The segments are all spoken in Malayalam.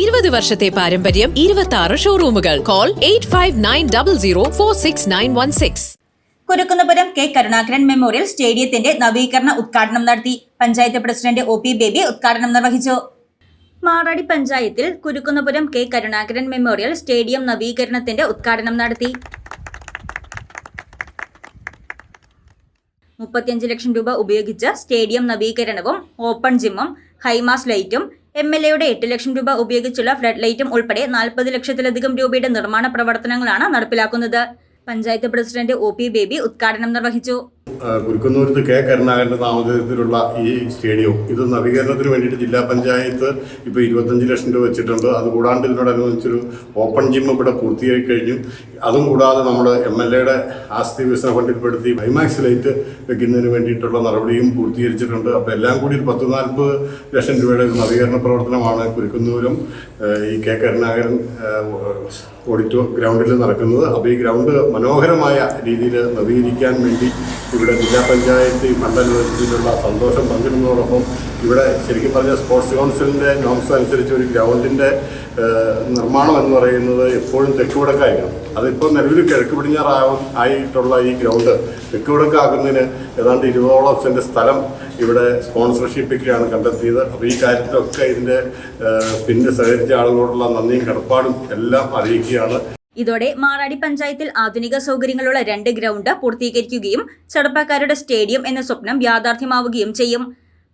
ഇരുപത് വർഷത്തെ പാരമ്പര്യം ഇരുപത്തി ആറ് ഷോറൂമുകൾ call eight five nine double zero four six nine one six Kurukkunnapuram K Karunakaran memorial സ്റ്റേഡിയത്തിന്റെ നവീകരണ ഉദ്ഘാടനം നടത്തി. Panchayat president O P Baby ഉദ്ഘാടനം നിർവഹിച്ചു. മാറാടി പഞ്ചായത്തിൽ Kurukkunnapuram K Karunakaran memorial stadium നവീകരണത്തിന്റെ ഉദ്ഘാടനം നടത്തി. മുപ്പത്തിയഞ്ച് ലക്ഷം രൂപ ഉപയോഗിച്ച് സ്റ്റേഡിയം നവീകരണവും ഓപ്പൺ ജിമ്മും ഹൈമാസ് ലൈറ്റും എം എൽ എയുടെ എട്ട് ലക്ഷം രൂപ ഉപയോഗിച്ചുള്ള ഫ്ലഡ് ലൈറ്റും ഉൾപ്പെടെ നാൽപ്പത് ലക്ഷത്തിലധികം രൂപയുടെ നിർമ്മാണ പ്രവർത്തനങ്ങളാണ് നടപ്പിലാക്കുന്നത്. Panchayat president O P Baby ഉദ്ഘാടനം നിർവഹിച്ചു. കുരുക്കുന്നൂരത്ത് കെ. കരുണാകരന്റെ നാമധേയത്തിലുള്ള ഈ സ്റ്റേഡിയം ഇത് നവീകരണത്തിന് വേണ്ടിയിട്ട് ജില്ലാ പഞ്ചായത്ത് ഇപ്പോൾ ഇരുപത്തഞ്ച് ലക്ഷം രൂപ വെച്ചിട്ടുണ്ട്. അതുകൂടാണ്ട് ഇതിനോടനുബന്ധിച്ചൊരു ഓപ്പൺ ജിം ഇവിടെ പൂർത്തിയായി കഴിഞ്ഞു. അതും കൂടാതെ നമ്മൾ എം എൽ എയുടെ ആസ്തി വികസന ഫണ്ടിൽപ്പെടുത്തി വൈമാക്സ് ലൈറ്റ് വെക്കുന്നതിന് വേണ്ടിയിട്ടുള്ള നടപടിയും പൂർത്തീകരിച്ചിട്ടുണ്ട്. അപ്പോൾ എല്ലാം കൂടി ഒരു പത്ത് നാൽപ്പത് ലക്ഷം രൂപയുടെ നവീകരണ പ്രവർത്തനമാണ് കുരുക്കുന്നൂരും ഈ കെ. കരുണാകരൻ ഓഡിറ്റോ ഗ്രൗണ്ടിൽ നടക്കുന്നത്. അപ്പോൾ ഈ ഗ്രൗണ്ട് മനോഹരമായ രീതിയിൽ നവീകരിക്കാൻ വേണ്ടി ഇവിടെ ജില്ലാ പഞ്ചായത്ത് ഫണ്ട് അനുവദിച്ചതിലുള്ള സന്തോഷം പങ്കിടുന്നതോടൊപ്പം ഇവിടെ ശരിക്കും പറഞ്ഞ സ്പോർട്സ് കൗൺസിലിന്റെ നോംസ് അനുസരിച്ച് ഒരു ഗ്രൗണ്ടിന്റെ നിർമ്മാണം എന്ന് പറയുന്നത് എപ്പോഴും തെക്കുവടക്കായിരിക്കണം. അതിപ്പോൾ നിലവിൽ കിഴക്ക് പടിഞ്ഞാറാവും ആയിട്ടുള്ള ഈ ഗ്രൗണ്ട് തെക്കുവടക്കാകുന്നതിന് ഏതാണ്ട് ഇരുപതോളം സെന്റ് സ്ഥലം ഇവിടെ സ്പോൺസർഷിപ്പൊക്കെയാണ് കണ്ടെത്തിയത്. അപ്പോൾ ഈ കാര്യത്തിലൊക്കെ ഇതിന്റെ പിന്നെ സഹകരിച്ച ആളുകളോടുള്ള നന്ദിയും കടപ്പാടും എല്ലാം അറിയിക്കുകയാണ്. ഇതോടെ മാറാടി പഞ്ചായത്തിൽ ആധുനിക സൗകര്യങ്ങളുള്ള രണ്ട് ഗ്രൗണ്ട് പൂർത്തീകരിക്കുകയും ചെറുപ്പക്കാരുടെ സ്റ്റേഡിയം എന്ന സ്വപ്നം യാഥാർത്ഥ്യമാവുകയും ചെയ്യും.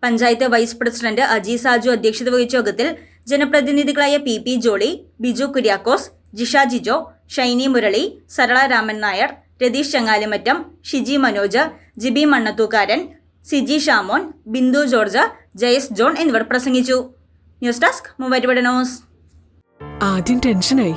പഞ്ചായത്ത് വൈസ് പ്രസിഡന്റ് അജി സാജു അധ്യക്ഷത വഹിച്ച യോഗത്തിൽ ജനപ്രതിനിധികളായ P P Jolly Biju Kuriakose Jisha Jijo Shiny Murali Sarala Raman Nair Ratheesh Changalimattam Shiji Manoj Jibi Mannathookkaran Siji Shamon Bindu George Jayas John എന്നിവർ പ്രസംഗിച്ചു. News desk Muvattupuzha news. ആദ്യം ടെൻഷനായി.